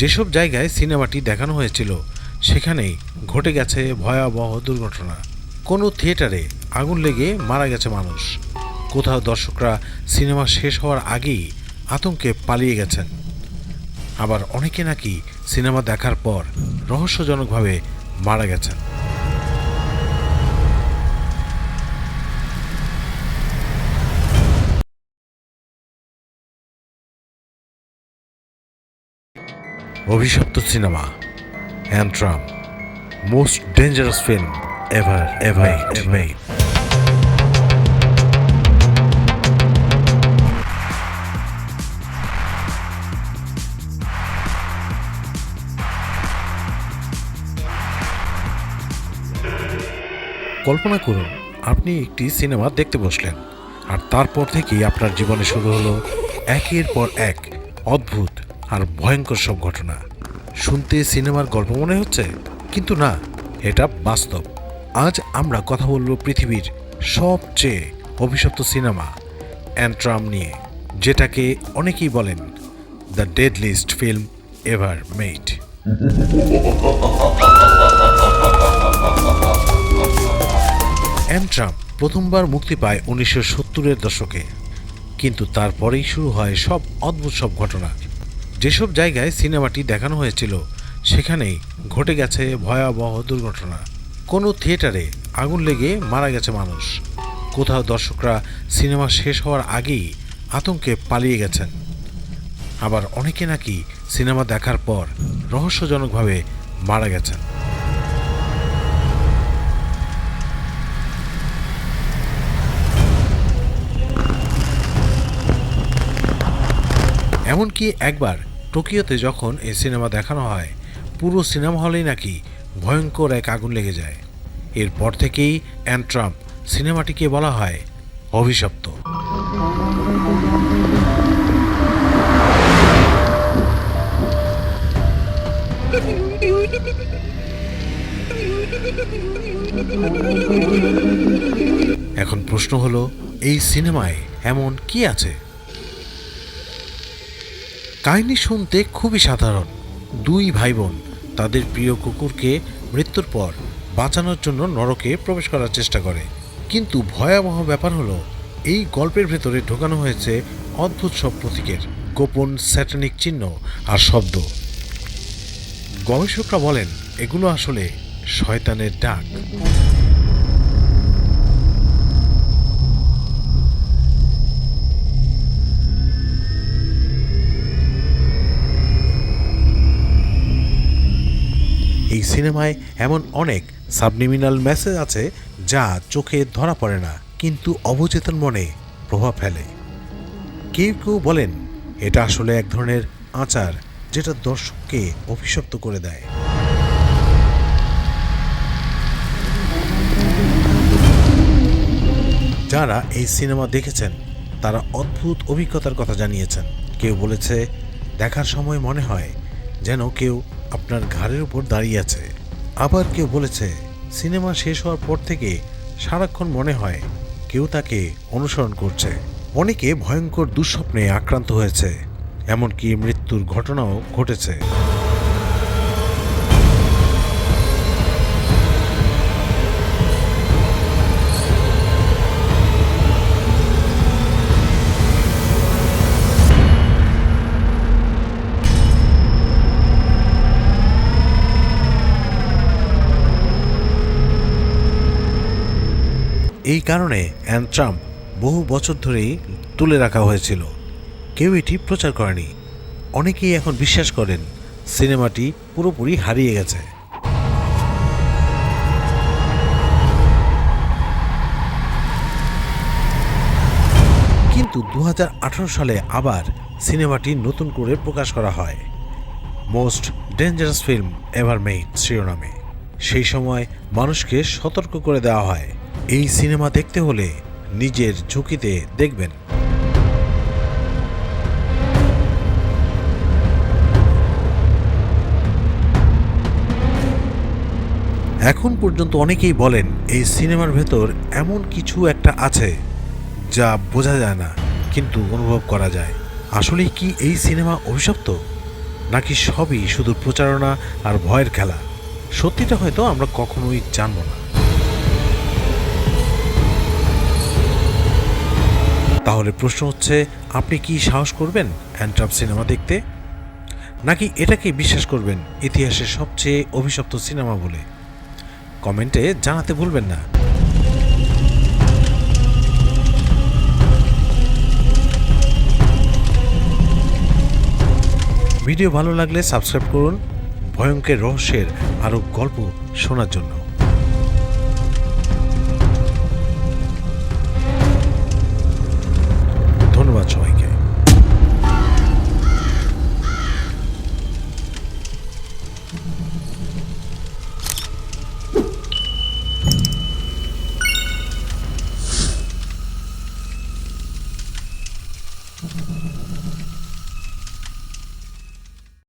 যেসব জায়গায় সিনেমাটি দেখানো হয়েছিল, সেখানেই ঘটে গেছে ভয়াবহ দুর্ঘটনা। কোনো থিয়েটারে আগুন লেগে মারা গেছে মানুষ। কোথাও দর্শকরা সিনেমা শেষ হওয়ার আগেই আতঙ্কে পালিয়ে গেছেন। আবার অনেকে নাকি সিনেমা দেখার পর রহস্যজনকভাবে মারা গেছেন। অভিশপ্ত cinema Antrum most dangerous film ever ever made কল্পনা করুন আপনি একটি সিনেমা দেখতে বসলেন আর তারপর থেকেই আপনার জীবনে শুরু হলো একের পর এক অদ্ভুত আর ভয়ঙ্কর সব ঘটনা। শুনতে সিনেমার গল্প মনে হচ্ছে? কিন্তু না, এটা বাস্তব। আজ আমরা কথা বলব পৃথিবীর সবচেয়ে অভিশপ্ত সিনেমা, অ্যান্ট্রাম নিয়ে, যেটাকে অনেকেই বলেন, the deadliest film ever made. Antrum প্রথমবার মুক্তি পায় উনিশশো সত্তরের দশকে। কিন্তু তারপরেই শুরু হয় সব অদ্ভুত সব ঘটনা। যেসব জায়গায় সিনেমাটি দেখানো হয়েছিল, সেখানেই ঘটে গেছে ভয়াবহ দুর্ঘটনা। কোনো থিয়েটারে আগুন লেগে মারা গেছে মানুষ। কোথাও দর্শকরা সিনেমা শেষ হওয়ার আগেই আতঙ্কে পালিয়ে গেছেন। আবার অনেকে নাকি সিনেমা দেখার পর রহস্যজনকভাবে মারা গেছেন। এমনকি একবার টোকিওতে যখন এই সিনেমা দেখানো হয়, পুরো সিনেমা হলেই নাকি ভয়ঙ্কর এক আগুন লেগে যায়। এরপর থেকেই অ্যান্ট্রাম সিনেমাটিকে বলা হয় অভিশপ্ত। এখন প্রশ্ন হলো, এই সিনেমায় এমন কি আছে? কাহিনী শুনতে খুবই সাধারণ। দুই ভাই বোন তাদের প্রিয় কুকুরকে মৃত্যুর পর বাঁচানোর জন্য নরকে প্রবেশ করার চেষ্টা করে। কিন্তু ভয়াবহ ব্যাপার হলো, এই গল্পের ভেতরে ঢোকানো হয়েছে অদ্ভুত সব প্রতীকের, গোপন স্যাটানিক চিহ্ন আর শব্দ। গবেষকরা বলেন, এগুলো আসলে শয়তানের ডাক। এই সিনেমায় এমন অনেক সাবনিমিনাল মেসেজ আছে যা চোখে ধরা পড়ে না, কিন্তু অবচেতন মনে প্রভাব ফেলে। কেউ কেউ বলেন, এটা আসলে এক ধরনের আচার যেটা দর্শককে অভিশপ্ত করে দেয়। যারা এই সিনেমা দেখেছেন, তারা অদ্ভুত অভিজ্ঞতার কথা জানিয়েছেন। কেউ বলেছে, দেখার সময় মনে হয় যেন কেউ আপনার ঘাড়ের উপর দাঁড়িয়ে আছে। আবার কেউ বলেছে, সিনেমা শেষ হওয়ার পর থেকে সারাক্ষণ মনে হয় কেউ তাকে অনুসরণ করছে। অনেকে ভয়ঙ্কর দুঃস্বপ্নে আক্রান্ত হয়েছে, এমনকি মৃত্যুর ঘটনাও ঘটেছে। এই কারণে অ্যান্ট্রাম বহু বছর ধরেই তুলে রাখা হয়েছিল। কেউ এটি প্রচার করেনি। অনেকেই এখন বিশ্বাস করেন, সিনেমাটি পুরোপুরি হারিয়ে গেছে। কিন্তু দু হাজার আঠারো সালে আবার সিনেমাটি নতুন করে প্রকাশ করা হয়। Most dangerous film ever made শিরোনামে। সেই সময় মানুষকে সতর্ক করে দেওয়া হয়। এই সিনেমা দেখতে হলে নিজের ঝুঁকিতে দেখবেন। এখন পর্যন্ত অনেকেই বলেন, এই সিনেমার ভেতর এমন কিছু একটা আছে যা বোঝা যায় না, কিন্তু অনুভব করা যায়। আসলে কি এই সিনেমা অভিশপ্ত? নাকি সবই শুধু প্রচারণা আর ভয়ের খেলা? সত্যিটা হয়তো আমরা কখনোই জানব না। তাহলে প্রশ্ন হচ্ছে, আপনি কি সাহস করবেন অ্যান্ট্রাপ সিনেমা দেখতে? নাকি এটাকে বিশ্বাস করবেন ইতিহাসের সবচেয়ে অভিশপ্ত সিনেমা বলে? কমেন্টে জানাতে ভুলবেন না। ভিডিও ভালো লাগলে সাবস্ক্রাইব করুন। ভয়ঙ্কর রহস্যের আরও গল্প শোনার জন্য।